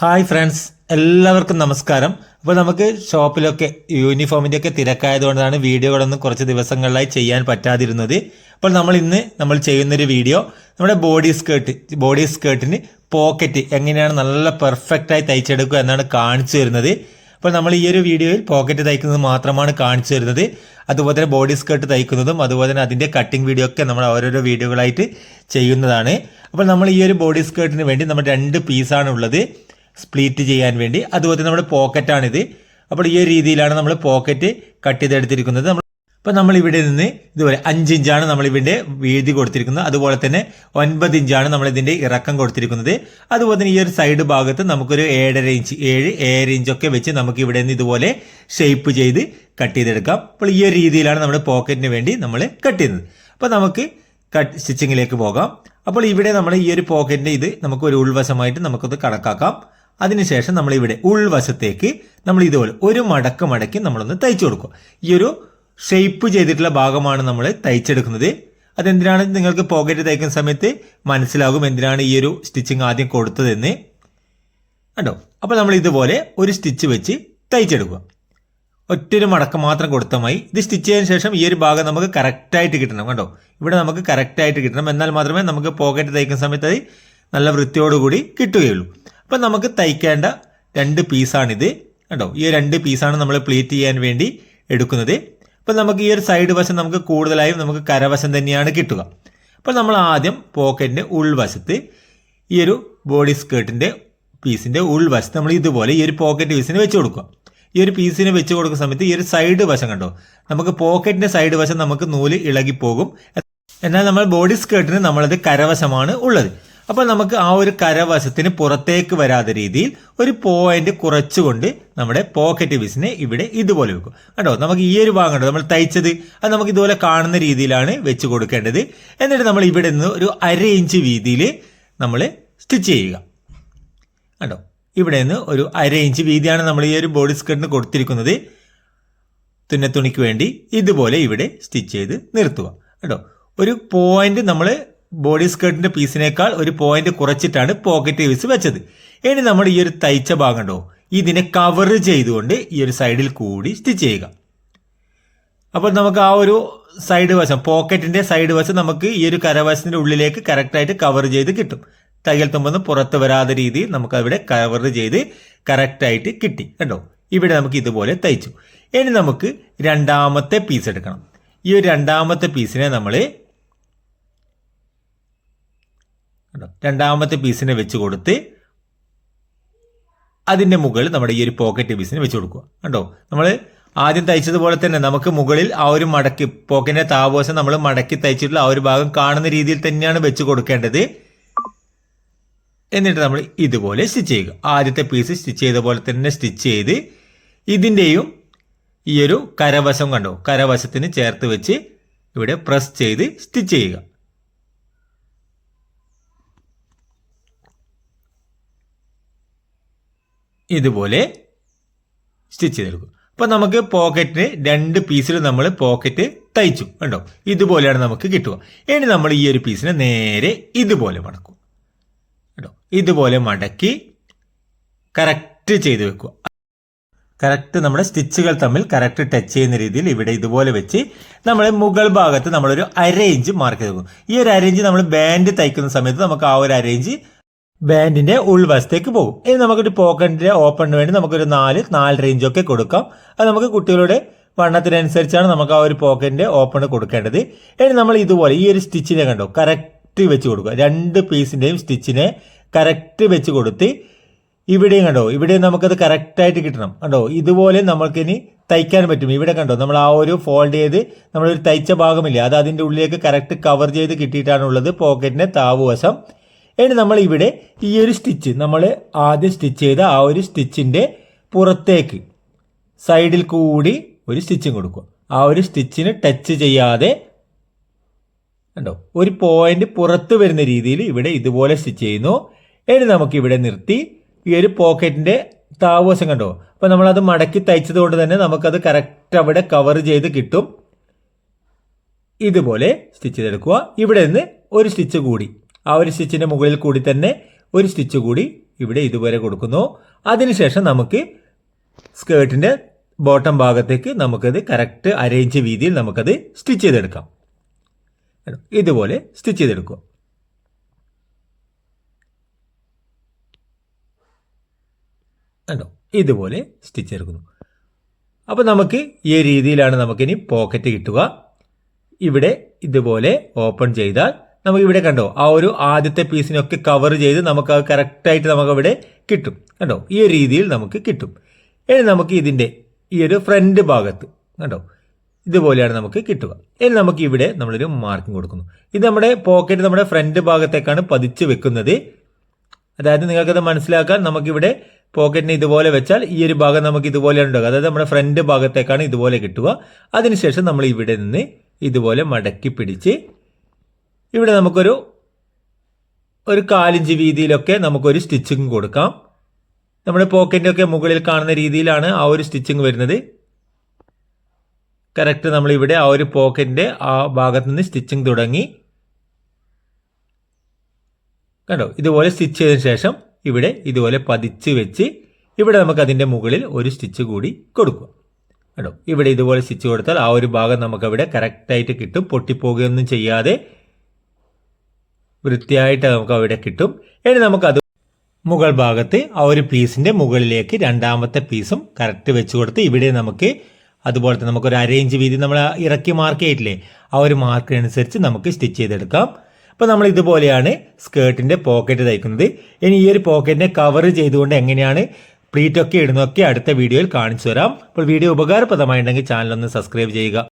Hi friends എല്ലാവർക്കും നമസ്കാരം. അപ്പോൾ നമുക്ക് ഷോപ്പിലൊക്കെ യൂണിഫോമിന്റെ ഒക്കെ തിരക്കായതുകൊണ്ടാണ് വീഡിയോകളൊന്നും കുറച്ച് ദിവസങ്ങളിലായി ചെയ്യാൻ പറ്റാതിരുന്നത്. അപ്പോൾ നമ്മൾ ഇന്ന് നമ്മൾ ചെയ്യുന്നൊരു വീഡിയോ നമ്മുടെ ബോഡി സ്കേർട്ട് ബോഡി സ്കേർട്ടിന് പോക്കറ്റ് എങ്ങനെയാണ് നല്ല പെർഫെക്റ്റായി തയ്ച്ചെടുക്കുക എന്നാണ് കാണിച്ചു തരുന്നത്. അപ്പോൾ നമ്മൾ ഈ ഒരു വീഡിയോയിൽ പോക്കറ്റ് തയ്ക്കുന്നത് മാത്രമാണ് കാണിച്ചു തരുന്നത്. അതുപോലെ തന്നെ ബോഡി സ്കേർട്ട് തയ്ക്കുന്നതും അതുപോലെ തന്നെ അതിന്റെ കട്ടിംഗ് വീഡിയോ ഒക്കെ നമ്മൾ ഓരോരോ വീഡിയോകളായിട്ട് ചെയ്യുന്നതാണ്. അപ്പോൾ നമ്മൾ ഈ ഒരു ബോഡി സ്കേർട്ടിന് വേണ്ടി നമ്മൾ രണ്ട് പീസാണ് ഉള്ളത്. സ്പ്ലിറ്റ് ചെയ്യാൻ വേണ്ടി. അതുപോലെ നമ്മുടെ പോക്കറ്റാണിത്. അപ്പോൾ ഈ രീതിയിലാണ് നമ്മൾ പോക്കറ്റ് കട്ട് ചെയ്തെടുത്തിരിക്കുന്നത്. നമ്മൾ അപ്പോൾ നമ്മൾ ഇവിടെ നിന്ന് ഇതുപോലെ അഞ്ച് ഇഞ്ചാണ് നമ്മൾ ഇവിടെ വീതി കൊടുത്തിരിക്കുന്നത്. അതുപോലെ തന്നെ ഒൻപത് ഇഞ്ചാണ് നമ്മൾ ഇതിന്റെ ഇറക്കം കൊടുത്തിരിക്കുന്നത്. അതുപോലെ തന്നെ ഈ ഒരു സൈഡ് ഭാഗത്ത് നമുക്കൊരു ഏഴര ഇഞ്ച് ഏഴ് ഏഴര ഇഞ്ചൊക്കെ വെച്ച് നമുക്ക് ഇവിടെ നിന്ന് ഇതുപോലെ ഷേപ്പ് ചെയ്ത് കട്ട് ചെയ്തെടുക്കാം. അപ്പോൾ ഈ ഒരു രീതിയിലാണ് നമ്മുടെ പോക്കറ്റിന് വേണ്ടി നമ്മൾ കട്ട് ചെയ്യുന്നത്. അപ്പോൾ നമുക്ക് കട്ട് സ്റ്റിച്ചിങ്ങിലേക്ക് പോകാം. അപ്പോൾ ഇവിടെ നമ്മൾ ഈ ഒരു പോക്കറ്റിന്റെ ഇത് നമുക്ക് ഒരു ഉൾവശമായിട്ട് നമുക്കത് കണക്കാക്കാം. അതിനുശേഷം നമ്മൾ ഇവിടെ ഉൾവശത്തേക്ക് നമ്മൾ ഇതുപോലെ ഒരു മടക്ക് മടക്കി നമ്മളൊന്ന് തയ്ച്ചു കൊടുക്കും. ഈ ഒരു ഷെയ്പ്പ് ചെയ്തിട്ടുള്ള ഭാഗമാണ് നമ്മൾ തയ്ച്ചെടുക്കുന്നത്. അതെന്തിനാണ് നിങ്ങൾക്ക് പോക്കറ്റ് തയ്ക്കുന്ന സമയത്ത് മനസ്സിലാകും എന്തിനാണ് ഈ ഒരു സ്റ്റിച്ചിങ് ആദ്യം കൊടുത്തതെന്ന്. കണ്ടോ? അപ്പോൾ നമ്മൾ ഇതുപോലെ ഒരു സ്റ്റിച്ച് വെച്ച് തയ്ച്ചെടുക്കുക. ഒറ്റൊരു മടക്കം മാത്രം കൊടുത്താൽ മതി. ഇത് സ്റ്റിച്ച് ചെയ്തതിന് ശേഷം ഈ ഒരു ഭാഗം നമുക്ക് കറക്റ്റായിട്ട് കിട്ടണം. കണ്ടോ? ഇവിടെ നമുക്ക് കറക്റ്റായിട്ട് കിട്ടണം. എന്നാൽ മാത്രമേ നമുക്ക് പോക്കറ്റ് തയ്ക്കുന്ന സമയത്ത് അത് നല്ല വൃത്തിയോടുകൂടി കിട്ടുകയുള്ളൂ. അപ്പം നമുക്ക് തയ്ക്കേണ്ട രണ്ട് പീസാണിത്. കണ്ടോ? ഈ രണ്ട് പീസാണ് നമ്മൾ പ്ലീറ്റ് ചെയ്യാൻ വേണ്ടി എടുക്കുന്നത്. അപ്പം നമുക്ക് ഈ ഒരു സൈഡ് വശം നമുക്ക് കൂടുതലായും നമുക്ക് കരവശം തന്നെയാണ് കിട്ടുക. അപ്പോൾ നമ്മൾ ആദ്യം പോക്കറ്റിന്റെ ഉൾവശത്ത് ഈ ഒരു ബോഡി സ്കേർട്ടിന്റെ പീസിന്റെ ഉൾവശത്ത് നമ്മൾ ഇതുപോലെ ഈ ഒരു പോക്കറ്റ് പീസിന് വെച്ച് കൊടുക്കുക. ഈ ഒരു പീസിന് വെച്ച് കൊടുക്കുന്ന സമയത്ത് ഈ ഒരു സൈഡ് വശം കണ്ടോ? നമുക്ക് പോക്കറ്റിന്റെ സൈഡ് വശം നമുക്ക് നൂൽ ഇളകിപ്പോകും. എന്നാൽ നമ്മൾ ബോഡി സ്കേർട്ടിന് നമ്മളത് കരവശമാണ് ഉള്ളത്. അപ്പോൾ നമുക്ക് ആ ഒരു കരവശത്തിന് പുറത്തേക്ക് വരാത്ത രീതിയിൽ ഒരു പോയിന്റ് കുറച്ചുകൊണ്ട് നമ്മുടെ പോക്കറ്റ് പീസിനെ ഇവിടെ ഇതുപോലെ വെക്കും. കണ്ടോ? നമുക്ക് ഈ ഒരു ഭാഗം നമ്മൾ തയ്ച്ചത്. അത് നമുക്ക് ഇതുപോലെ കാണുന്ന രീതിയിലാണ് വെച്ച് കൊടുക്കേണ്ടത്. എന്നിട്ട് നമ്മൾ ഇവിടെ നിന്ന് ഒരു അര ഇഞ്ച് വീതിയിൽ നമ്മൾ സ്റ്റിച്ച് ചെയ്യുക. കണ്ടോ? ഇവിടെ നിന്ന് ഒരു അര ഇഞ്ച് വീതിയാണ് നമ്മൾ ഈ ഒരു ബോഡി സ്കേർട്ടിന് കൊടുത്തിരിക്കുന്നത്. തുന്നത്തുണിക്ക് വേണ്ടി ഇതുപോലെ ഇവിടെ സ്റ്റിച്ച് ചെയ്ത് നിർത്തുക. കേട്ടോ ഒരു പോയിന്റ് നമ്മൾ ബോഡി സ്കേർട്ടിന്റെ പീസിനേക്കാൾ ഒരു പോയിന്റ് കുറച്ചിട്ടാണ് പോക്കറ്റ് പീസ് വെച്ചത്. ഇനി നമ്മൾ ഈ ഒരു തയ്ച്ച ഭാഗം ഉണ്ടോ ഇതിനെ കവർ ചെയ്തുകൊണ്ട് ഈ ഒരു സൈഡിൽ കൂടി സ്റ്റിച്ച് ചെയ്യുക. അപ്പോൾ നമുക്ക് ആ ഒരു സൈഡ് വശം പോക്കറ്റിന്റെ സൈഡ് വശം നമുക്ക് ഈ ഒരു കരവശത്തിന്റെ ഉള്ളിലേക്ക് കറക്റ്റായിട്ട് കവർ ചെയ്ത് കിട്ടും. തയ്യൽ തുമ്പൊന്നും പുറത്ത് വരാത്ത രീതി നമുക്ക് അവിടെ കവർ ചെയ്ത് കറക്റ്റായിട്ട് കിട്ടി. കണ്ടോ? ഇവിടെ നമുക്ക് ഇതുപോലെ തയ്ച്ചു. ഇനി നമുക്ക് രണ്ടാമത്തെ പീസ് എടുക്കണം. ഈ ഒരു രണ്ടാമത്തെ പീസിനെ നമ്മൾ രണ്ടാമത്തെ പീസിനെ വെച്ച് കൊടുത്ത് അതിന്റെ മുകളിൽ നമ്മുടെ ഈ ഒരു പോക്കറ്റ് പീസിന് വെച്ച് കൊടുക്കുക. കണ്ടോ? നമ്മൾ ആദ്യം തയ്ച്ചതുപോലെ തന്നെ നമുക്ക് മുകളിൽ ആ ഒരു മടക്കി പോക്കറ്റിന്റെ താപോശം നമ്മൾ മടക്കി തയ്ച്ചിട്ടുള്ള ആ ഒരു ഭാഗം കാണുന്ന രീതിയിൽ തന്നെയാണ് വെച്ച് കൊടുക്കേണ്ടത്. എന്നിട്ട് നമ്മൾ ഇതുപോലെ സ്റ്റിച്ച് ചെയ്യുക. ആദ്യത്തെ പീസ് സ്റ്റിച്ച് ചെയ്ത പോലെ തന്നെ സ്റ്റിച്ച് ചെയ്ത് ഇതിന്റെയും ഈ ഒരു കരവശം കണ്ടോ? കരവശത്തിന് ചേർത്ത് വെച്ച് ഇവിടെ പ്രസ് ചെയ്ത് സ്റ്റിച്ച് ചെയ്യുക. ഇതുപോലെ സ്റ്റിച്ച് ചെയ്തെടുക്കും. അപ്പോൾ നമുക്ക് പോക്കറ്റിന് രണ്ട് പീസിൽ നമ്മൾ പോക്കറ്റ് തയ്ച്ചു കണ്ടോ? ഇതുപോലെയാണ് നമുക്ക് കിട്ടുക. ഇനി നമ്മൾ ഈ ഒരു പീസിനെ നേരെ ഇതുപോലെ മടക്കും. കേട്ടോ ഇതുപോലെ മടക്കി കറക്റ്റ് ചെയ്ത് വെക്കുക. കറക്റ്റ് നമ്മുടെ സ്റ്റിച്ചുകൾ തമ്മിൽ കറക്റ്റ് ടച്ച് ചെയ്യുന്ന രീതിയിൽ ഇവിടെ ഇതുപോലെ വെച്ച് നമ്മൾ മുകൾ ഭാഗത്ത് നമ്മളൊരു അര ഇഞ്ച് മാർക്ക് ചെയ്ത് വെക്കും. ഈ ഒരു അര ഇഞ്ച് നമ്മൾ ബാൻഡ് തയ്ക്കുന്ന സമയത്ത് നമുക്ക് ആ ഒരു അര ഇഞ്ച് ബാൻഡിന്റെ ഉൾവശത്തേക്ക് പോകും. ഇനി നമുക്കൊരു പോക്കറ്റിന്റെ ഓപ്പണിന് വേണ്ടി നമുക്കൊരു നാല് നാല് റേഞ്ച് ഒക്കെ കൊടുക്കാം. അത് നമുക്ക് കുട്ടികളുടെ വണ്ണത്തിനനുസരിച്ചാണ് നമുക്ക് ആ ഒരു പോക്കറ്റിന്റെ ഓപ്പൺ കൊടുക്കേണ്ടത്. ഇനി നമ്മൾ ഇതുപോലെ ഈ ഒരു സ്റ്റിച്ചിനെ കണ്ടോ? കറക്റ്റ് വെച്ച് കൊടുക്കുക. രണ്ട് പീസിന്റെയും സ്റ്റിച്ചിനെ കറക്റ്റ് വെച്ച് കൊടുത്ത് ഇവിടെയും കണ്ടോ? ഇവിടെ നമുക്കത് കറക്റ്റായിട്ട് കിട്ടണം. കണ്ടോ? ഇതുപോലെ നമുക്കിനി തയ്ക്കാൻ പറ്റും. ഇവിടെ കണ്ടോ? നമ്മൾ ആ ഒരു ഫോൾഡ് ചെയ്ത് നമ്മളൊരു തയ്ച്ച ഭാഗമില്ല? അത് അതിന്റെ ഉള്ളിലേക്ക് കറക്റ്റ് കവർ ചെയ്ത് കിട്ടിയിട്ടാണുള്ളത് പോക്കറ്റിന്റെ താവുവശം ഇനി നമ്മൾ ഇവിടെ ഈ ഒരു സ്റ്റിച്ച് നമ്മൾ ആദ്യം സ്റ്റിച്ച് ചെയ്ത ആ ഒരു സ്റ്റിച്ചിന്റെ പുറത്തേക്ക് സൈഡിൽ കൂടി ഒരു സ്റ്റിച്ചും കൊടുക്കുക. ആ ഒരു സ്റ്റിച്ചിന് ടച്ച് ചെയ്യാതെ കണ്ടോ? ഒരു പോയിന്റ് പുറത്ത് വരുന്ന രീതിയിൽ ഇവിടെ ഇതുപോലെ സ്റ്റിച്ച് ചെയ്യുന്നു. ഇനി നമുക്ക് ഇവിടെ നിർത്തി ഈ ഒരു പോക്കറ്റിന്റെ താവശം കണ്ടോ? അപ്പോൾ നമ്മളത് മടക്കി തയ്ച്ചത് കൊണ്ട് തന്നെ നമുക്കത് കറക്റ്റ് അവിടെ കവർ ചെയ്ത് കിട്ടും. ഇതുപോലെ സ്റ്റിച്ച് ചെയ്തെടുക്കുക. ഇവിടെ നിന്ന് ഒരു സ്റ്റിച്ച് കൂടി. ആ ഒരു സ്റ്റിച്ചിന്റെ മുകളിൽ കൂടി തന്നെ ഒരു സ്റ്റിച്ച് കൂടി ഇവിടെ ഇതുപോലെ കൊടുക്കുന്നു. അതിനുശേഷം നമുക്ക് സ്കേർട്ടിന്റെ ബോട്ടം ഭാഗത്തേക്ക് നമുക്കത് കറക്റ്റ് അറേഞ്ച് രീതിയിൽ നമുക്കത് സ്റ്റിച്ച് ചെയ്തെടുക്കാം. ഇതുപോലെ സ്റ്റിച്ച് ചെയ്തെടുക്കുക. കണ്ടോ? ഇതുപോലെ സ്റ്റിച്ച് എടുക്കുന്നു. അപ്പോൾ നമുക്ക് ഈ രീതിയിലാണ് നമുക്കിനി പോക്കറ്റ് കിട്ടുക. ഇവിടെ ഇതുപോലെ ഓപ്പൺ ചെയ്താൽ നമുക്ക് ഇവിടെ കണ്ടോ ആ ഒരു ആദ്യത്തെ പീസിനൊക്കെ കവർ ചെയ്ത് നമുക്ക് അത് കറക്റ്റായിട്ട് നമുക്ക് അവിടെ കിട്ടും. കണ്ടോ ഈ ഒരു രീതിയിൽ നമുക്ക് കിട്ടും. ഇനി നമുക്ക് ഇതിന്റെ ഈ ഒരു ഫ്രണ്ട് ഭാഗത്ത് കണ്ടോ ഇതുപോലെയാണ് നമുക്ക് കിട്ടുക. ഇനി നമുക്ക് ഇവിടെ നമ്മളൊരു മാർക്കിംഗ് കൊടുക്കുന്നു. ഇത് നമ്മുടെ പോക്കറ്റ് നമ്മുടെ ഫ്രണ്ട് ഭാഗത്തേക്കാണ് പതിച്ച് വെക്കുന്നത്. അതായത് നിങ്ങൾക്കത് മനസ്സിലാക്കാൻ നമുക്കിവിടെ പോക്കറ്റിന് ഇതുപോലെ വെച്ചാൽ ഈ ഒരു ഭാഗം നമുക്ക് ഇതുപോലെ ഉണ്ടാകുക അതായത് നമ്മുടെ ഫ്രണ്ട് ഭാഗത്തേക്കാണ് ഇതുപോലെ കിട്ടുക. അതിനുശേഷം നമ്മൾ ഇവിടെ നിന്ന് ഇതുപോലെ മടക്കി പിടിച്ച് ഇവിടെ നമുക്കൊരു ഒരു കാലിഞ്ച് വീതിയിലൊക്കെ നമുക്കൊരു സ്റ്റിച്ചിങ് കൊടുക്കാം. നമ്മുടെ പോക്കറ്റിന്റെ മുകളിൽ കാണുന്ന രീതിയിലാണ് ആ ഒരു സ്റ്റിച്ചിങ് വരുന്നത്. കറക്റ്റ് നമ്മൾ ഇവിടെ ആ ഒരു പോക്കറ്റിന്റെ ആ ഭാഗത്ത് നിന്ന് സ്റ്റിച്ചിങ് തുടങ്ങി. കണ്ടോ? ഇതുപോലെ സ്റ്റിച്ച് ചെയ്തതിന് ശേഷം ഇവിടെ ഇതുപോലെ പതിച്ച് വെച്ച് ഇവിടെ നമുക്ക് അതിന്റെ മുകളിൽ ഒരു സ്റ്റിച്ച് കൂടി കൊടുക്കുക. കണ്ടോ? ഇവിടെ ഇതുപോലെ സ്റ്റിച്ച് കൊടുത്താൽ ആ ഒരു ഭാഗം നമുക്കവിടെ കറക്റ്റായിട്ട് കിട്ടും. പൊട്ടിപ്പോകുകയൊന്നും ചെയ്യാതെ വൃത്തിയായിട്ട് നമുക്ക് അവിടെ കിട്ടും. ഇനി നമുക്കത് മുകൾ ഭാഗത്ത് ആ ഒരു പീസിന്റെ മുകളിലേക്ക് രണ്ടാമത്തെ പീസും കറക്റ്റ് വെച്ച് കൊടുത്ത് ഇവിടെ നമുക്ക് അതുപോലെ തന്നെ നമുക്ക് ഒരു അരേഞ്ച് വീതി നമ്മൾ ഇറക്കി മാർക്ക് ചെയ്തിട്ടില്ലേ? ആ ഒരു മാർക്കിനനുസരിച്ച് നമുക്ക് സ്റ്റിച്ച് ചെയ്തെടുക്കാം. അപ്പോൾ നമ്മൾ ഇതുപോലെയാണ് സ്കേർട്ടിന്റെ പോക്കറ്റ് തയ്ക്കുന്നത്. ഇനി ഈ ഒരു പോക്കറ്റിനെ കവർ ചെയ്തുകൊണ്ട് എങ്ങനെയാണ് പ്ലീറ്റൊക്കെ ഇടുന്നതൊക്കെ അടുത്ത വീഡിയോയിൽ കാണിച്ചു തരാം. അപ്പോൾ വീഡിയോ ഉപകാരപ്രദമായിട്ടുണ്ടെങ്കിൽ ചാനലൊന്ന് സബ്സ്ക്രൈബ് ചെയ്യുക.